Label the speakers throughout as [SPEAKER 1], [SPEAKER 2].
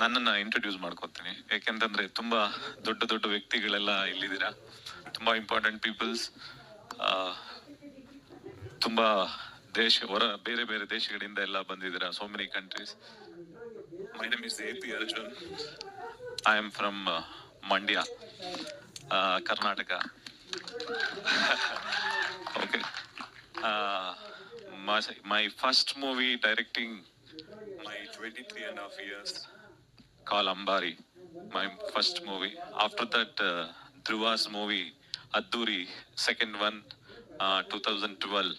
[SPEAKER 1] ನನ್ನನ್ನ ಇಂಟ್ರೊಡ್ಯೂಸ್ ಮಾಡ್ಕೊತೀನಿ. ಯಾಕೆಂತಂದ್ರೆ ತುಂಬಾ ದೊಡ್ಡ ದೊಡ್ಡ ವ್ಯಕ್ತಿಗಳೆಲ್ಲ ಇಲ್ಲಿದ್ದೀರಾ? ತುಂಬಾ ಇಂಪಾರ್ಟೆಂಟ್ ಪೀಪಲ್ಸ್ ತುಂಬಾ ದೇಶ, ಹೊರ ಬೇರೆ ಬೇರೆ ದೇಶಗಳಿಂದ ಎಲ್ಲ ಬಂದಿದ್ದೀರಾ? So many countries my name is A P Arjun I am from Mandya Karnataka okay my first movie directing my 23 and a half years. Called Ambari, my first movie. After that, uh, Dhruva's movie, Adduri, second one, uh, 2012.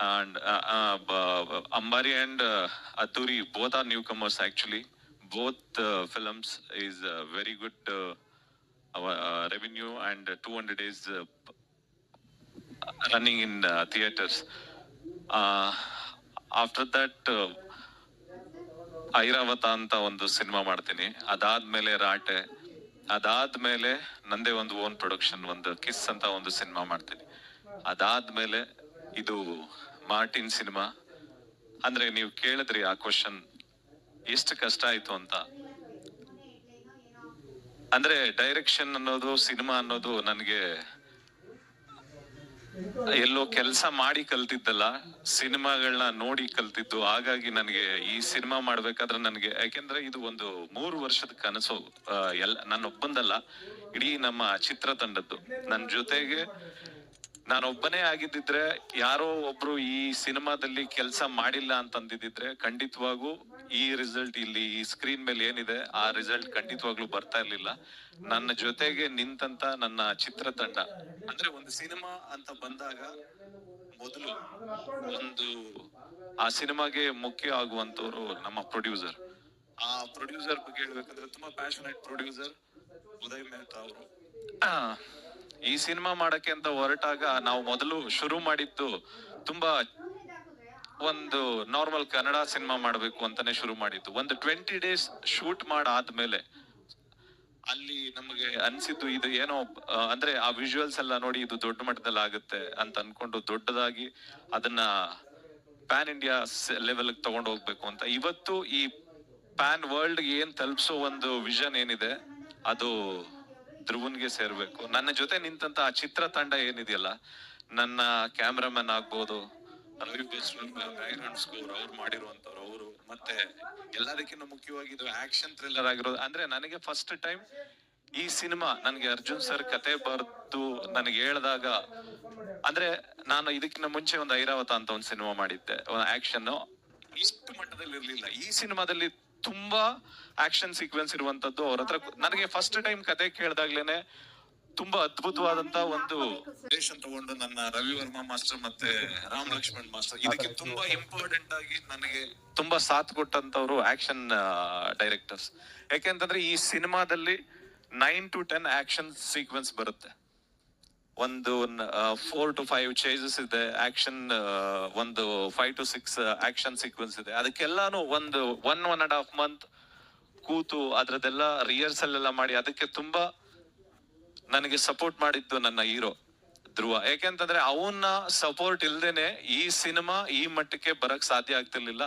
[SPEAKER 1] And uh, uh, b- Ambari and uh, Adduri, both are newcomers actually. Both uh, films is uh, very good uh, uh, revenue and 200 days uh, running in uh, theaters. Uh, after that, uh, Airavata ಅಂತ ಒಂದು cinema ಮಾಡ್ತೀನಿ. ಅದಾದ್ಮೇಲೆ ರಾಟೆ. ಅದಾದ್ಮೇಲೆ ನಂದೇ ಒಂದು own production ಒಂದು kiss ಅಂತ ಒಂದು ಸಿನಿಮಾ ಮಾಡ್ತೀನಿ. ಅದಾದ್ಮೇಲೆ ಇದು ಮಾರ್ಟಿನ್ ಸಿನಿಮಾ. ಅಂದ್ರೆ ನೀವು ಕೇಳಿದ್ರಿ ಆ ಕ್ವಶನ್ ಎಷ್ಟು ಕಷ್ಟ ಆಯ್ತು ಅಂತ. ಅಂದ್ರೆ ಡೈರೆಕ್ಷನ್ ಅನ್ನೋದು, ಸಿನಿಮಾ ಅನ್ನೋದು ನನಗೆ ಎಲ್ಲೋ ಕೆಲಸ ಮಾಡಿ ಕಲ್ತಿದ್ದಲ್ಲ ಸಿನಿಮಾಗಳನ್ನ ನೋಡಿ ಕಲ್ತಿದ್ದು, ಹಾಗಾಗಿ ನನಗೆ ಈ ಸಿನಿಮಾ ಮಾಡ್ಬೇಕಾದ್ರೆ ನನಗೆ, ಯಾಕೆಂದ್ರೆ ಇದು ಒಂದು ಮೂರು ವರ್ಷದ ಕನಸು ಎಲ್ಲ ನನ್ನ ಒಬ್ಬಂದಲ್ಲ ಇಡೀ ನಮ್ಮ ಚಿತ್ರತಂಡದ್ದು. ನನ್ನ ಜೊತೆಗೆ ನಾನೊಬ್ಬನೇ ಆಗಿದ್ದಿದ್ರೆ ಯಾರೋ ಒಬ್ರು ಈ ಸಿನಿಮಾದಲ್ಲಿ ಕೆಲಸ ಮಾಡಿಲ್ಲ ಅಂತಂದಿದ್ರೆ ಖಂಡಿತವಾಗೂ ಈ ರಿಸಲ್ಟ್ ಇಲ್ಲಿ ಈ ಸ್ಕ್ರೀನ್ ಮೇಲೆ ಏನಿದೆ, ಆ ರಿಸಲ್ಟ್ ಖಂಡಿತವಾಗ್ಲೂ ಬರ್ತಾ ಇರ್ಲಿಲ್ಲ. ನನ್ನ ಜೊತೆಗೆ ನಿಂತಂತ ನನ್ನ ಚಿತ್ರತಂಡ, ಅಂದ್ರೆ ಒಂದು ಸಿನಿಮಾ ಅಂತ ಬಂದಾಗ ಮೊದಲು ಒಂದು ಆ ಸಿನಿಮಾಗೆ ಮುಖ್ಯ ಆಗುವಂತವ್ರು ನಮ್ಮ ಪ್ರೊಡ್ಯೂಸರ್ ಆ ಪ್ರೊಡ್ಯೂಸರ್ ಬಗ್ಗೆ ಹೇಳ್ಬೇಕಂದ್ರೆ ತುಂಬಾ ಪ್ಯಾಷನೇಟ್ ಪ್ರೊಡ್ಯೂಸರ್ ಉದಯ್ ಮೆಹ್ತಾ ಅವರು. ಈ ಸಿನಿಮಾ ಮಾಡಕ್ಕೆ ಅಂತ ಹೊರಟಾಗ ನಾವು ಮೊದಲು ಶುರು ಮಾಡಿದ್ದು ತುಂಬಾ ಒಂದು ನಾರ್ಮಲ್ ಕನ್ನಡ ಸಿನಿಮಾ ಮಾಡಬೇಕು ಅಂತಾನೆ ಶುರು ಮಾಡಿದ್ದು. ಒಂದು ಟ್ವೆಂಟಿ ಡೇಸ್ ಶೂಟ್ ಮಾಡಾದ್ಮೇಲೆ ಅಲ್ಲಿ ನಮಗೆ ಅನ್ಸಿದ್ದು ಇದು ಏನೋ ಅಂದ್ರೆ ಆ ವಿಜುವಲ್ಸ್ ಎಲ್ಲ ನೋಡಿ ಇದು ದೊಡ್ಡ ಮಟ್ಟದಲ್ಲಿ ಆಗುತ್ತೆ ಅಂತ ಅನ್ಕೊಂಡು ದೊಡ್ಡದಾಗಿ ಅದನ್ನ ಪ್ಯಾನ್ ಇಂಡಿಯಾ ಲೆವೆಲ್ ತಗೊಂಡು ಹೋಗ್ಬೇಕು ಅಂತ. ಇವತ್ತು ಈ ಪ್ಯಾನ್ ವರ್ಲ್ಡ್ ಏನ್ ತಲುಪಿಸೋ ಒಂದು ವಿಷನ್ ಏನಿದೆ, ಅದು ಧ್ರುವನ್ಗೆ ಸೇರ್ಬೇಕು. ನನ್ನ ಜೊತೆ ನಿಂತಂತ ಆ ಚಿತ್ರ ತಂಡ ಏನಿದೆಯಲ್ಲ, ನನ್ನ ಕ್ಯಾಮ್ರಾಮನ್ ಆಗ್ಬೋದು ಸ್ಕೋರ್ ಅವ್ರು ಮಾಡಿರುವಂತವ್ರು ಅವರು ಮತ್ತೆ ಎಲ್ಲದಕ್ಕಿಂತ ಮುಖ್ಯವಾಗಿ ಇದು ಆಕ್ಷನ್ ಥ್ರಿಲ್ಲರ್ ಆಗಿರೋದು. ಅಂದ್ರೆ ನನಗೆ ಫಸ್ಟ್ ಟೈಮ್ ಈ ಸಿನಿಮಾ, ನನಗೆ ಅರ್ಜುನ್ ಸರ್ ಕತೆ ಬರೆದು ನನಗೆ ಹೇಳಿದಾಗ, ಅಂದ್ರೆ ನಾನು ಇದಕ್ಕಿಂತ ಮುಂಚೆ ಒಂದು ಐರಾವತ ಅಂತ ಒಂದು ಸಿನಿಮಾ ಮಾಡಿದ್ದೆ, ಒಂದು ಆಕ್ಷನ್ ಇಷ್ಟು ಮಟ್ಟದಲ್ಲಿ ಇರಲಿಲ್ಲ ಈ ಸಿನಿಮಾದಲ್ಲಿ ತುಂಬಾ ಆಕ್ಷನ್ ಸೀಕ್ವೆನ್ಸ್ ಇರುವಂತದ್ದು ಅವ್ರ ಹತ್ರ ನನಗೆ ಫಸ್ಟ್ ಟೈಮ್ ಕತೆ ಕೇಳಿದಾಗ್ಲೇನೆ ತುಂಬಾ ಅದ್ಭುತವಾದಂತ ಒಂದು ದೇಶನ್ ತಗೊಂಡು ನನ್ನ ರವಿ ವರ್ಮಾ ಮಾಸ್ಟರ್ ಮತ್ತೆ ರಾಮ್ ಲಕ್ಷ್ಮಣ್ ಮಾಸ್ಟರ್. ಇದಕ್ಕೆ ತುಂಬಾ ಇಂಪಾರ್ಟೆಂಟ್ ಆಗಿ ನನಗೆ ತುಂಬಾ ಸಾಥ್ ಕೊಟ್ಟಂತವ್ರು ಆಕ್ಷನ್ ಡೈರೆಕ್ಟರ್ಸ್ ಯಾಕೆಂತಂದ್ರೆ ಈ ಸಿನಿಮಾದಲ್ಲಿ nine to ten action sequence ಬರುತ್ತೆ. ಒಂದು ಫೋರ್ ಟು ಫೈವ್ ಚೇಜಸ್ ಇದೆ ಆಕ್ಷನ್ ಒಂದು five to six action sequence ಇದೆ. ಅದಕ್ಕೆಲ್ಲಾನು ಒಂದು one one and half month ಕೂತು ಅದ್ರದ್ದೆಲ್ಲ ರಿಹರ್ಸಲ್ ಎಲ್ಲ ಮಾಡಿ ಅದಕ್ಕೆ ತುಂಬಾ ನನಗೆ ಸಪೋರ್ಟ್ ಮಾಡಿದ್ದು ನನ್ನ ಹೀರೋ ಧ್ರುವ. ಯಾಕೆಂತಂದ್ರೆ ಅವನ್ನ ಸಪೋರ್ಟ್ ಇಲ್ದೇನೆ ಈ ಸಿನಿಮಾ ಈ ಮಟ್ಟಕ್ಕೆ ಬರಕ್ ಸಾಧ್ಯ ಆಗ್ತಿರ್ಲಿಲ್ಲ.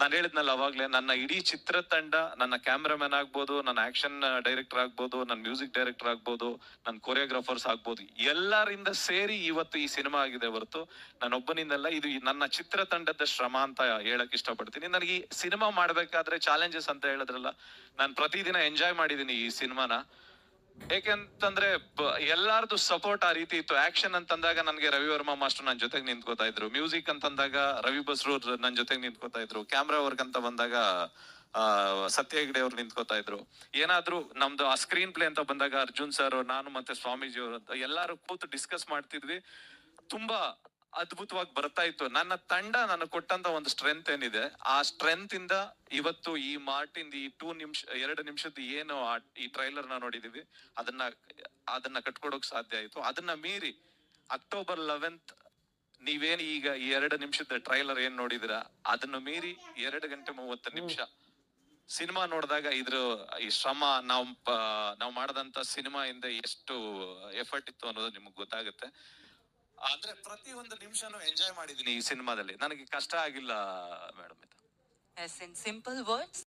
[SPEAKER 1] ನಾನು ಹೇಳಿದ್ನಲ್ಲ ಅವಾಗ್ಲೇ, ನನ್ನ ಇಡೀ ಚಿತ್ರತಂಡ ನನ್ನ ಕ್ಯಾಮ್ರಾಮನ್ ಆಗ್ಬೋದು, ನನ್ನ ಆಕ್ಷನ್ ಡೈರೆಕ್ಟರ್ ಆಗ್ಬೋದು, ನನ್ನ ಮ್ಯೂಸಿಕ್ ಡೈರೆಕ್ಟರ್ ಆಗ್ಬೋದು, ನನ್ನ ಕೊರಿಯೋಗ್ರಾಫರ್ಸ್ ಆಗ್ಬೋದು, ಎಲ್ಲರಿಂದ ಸೇರಿ ಇವತ್ತು ಈ ಸಿನಿಮಾ ಆಗಿದೆ ಹೊರತು. ನಾನೊಬ್ಬನಿಂದಲ್ಲ, ಇದು ನನ್ನ ಚಿತ್ರತಂಡದ ಶ್ರಮ ಅಂತ ಹೇಳಕ್ ಇಷ್ಟಪಡ್ತೀನಿ. ನನಗೆ ಈ ಸಿನಿಮಾ ಮಾಡ್ಬೇಕಾದ್ರೆ ಚಾಲೆಂಜಸ್ ಅಂತ ಹೇಳಿದ್ರಲ್ಲ, ನಾನು ಪ್ರತಿದಿನ ಎಂಜಾಯ್ ಮಾಡಿದೀನಿ ಈ ಸಿನಿಮಾನ. ಏಕೆಂತಂದ್ರೆ ಎಲ್ಲಾರ್ದು ಸಪೋರ್ಟ್ ಆ ರೀತಿ ಇತ್ತು. ಆಕ್ಷನ್ ಅಂತಂದಾಗ ನನ್ಗೆ ರವಿ ವರ್ಮಾ ಮಾಸ್ಟರ್ ನನ್ ಜೊತೆಗೆ ನಿಂತ್ಕೋತಾ ಇದ್ರು. ಮ್ಯೂಸಿಕ್ ಅಂತಂದಾಗ ರವಿ ಬಸ್ರು ನನ್ ಜೊತೆಗೆ ನಿಂತ್ಕೋತಾ ಇದ್ರು. ಕ್ಯಾಮ್ರಾ ವರ್ಕ್ ಅಂತ ಬಂದಾಗ ಸತ್ಯ ಹೆಗ್ಡೆ ಅವ್ರು ನಿಂತ್ಕೋತಾ ಇದ್ರು. ಏನಾದ್ರು ನಮ್ದು ಆ ಸ್ಕ್ರೀನ್ ಪ್ಲೇ ಅಂತ ಬಂದಾಗ ಅರ್ಜುನ್ ಸರ್ ನಾನು ಮತ್ತೆ ಸ್ವಾಮೀಜಿ ಅವರು ಅಂತ ಎಲ್ಲಾರು ಕೂತು ಡಿಸ್ಕಸ್ ಮಾಡ್ತಿದ್ವಿ. ತುಂಬಾ ಅದ್ಭುತವಾಗಿ ಬರ್ತಾ ಇತ್ತು. ನನ್ನ ತಂಡ ನನಗೆ ಕೊಟ್ಟಂತ ಒಂದು ಸ್ಟ್ರೆಂತ್ ಏನಿದೆ ಆ ಸ್ಟ್ರೆಂತ್ ಇಂದ ಇವತ್ತು ಈ ಮಾರ್ಟಿನ್ ಈ ಟೂ ನಿಮಿಷ ಎರಡು ನಿಮಿಷದ ಏನು ಈ ಟ್ರೈಲರ್ನ ನೋಡಿದೀವಿ. ಅದನ್ನ ಅದನ್ನ ಕಟ್ಕೊಡೋಕ್ ಸಾಧ್ಯ ಆಯ್ತು. ಅದನ್ನ ಮೀರಿ ಅಕ್ಟೋಬರ್ ಲೆವೆಂತ್ ನೀವೇನು ಈಗ ಈ ಎರಡು ನಿಮಿಷದ ಟ್ರೈಲರ್ ಏನ್ ನೋಡಿದಿರಾ? ಅದನ್ನ ಮೀರಿ ಎರಡು ಗಂಟೆ ಮೂವತ್ತು ನಿಮಿಷ ಸಿನಿಮಾ ನೋಡಿದಾಗ ಇದ್ರ ಈ ಶ್ರಮ ನಾವು ನಾವು ಮಾಡದಂತ ಸಿನಿಮಾ ಇಂದ ಎಷ್ಟು ಎಫರ್ಟ್ ಇತ್ತು ಅನ್ನೋದು ನಿಮ್ಗೆ ಗೊತ್ತಾಗುತ್ತೆ. ಅಂದ್ರೆ ಪ್ರತಿ ಒಂದು ನಿಮಿಷನೂ ಎಂಜಾಯ್ ಮಾಡಿದೀನಿ ಈ ಸಿನಿಮಾದಲ್ಲಿ. ನನಗೆ ಕಷ್ಟ ಆಗಿಲ್ಲ ಮೇಡಮ್ ಇದು.
[SPEAKER 2] As simple words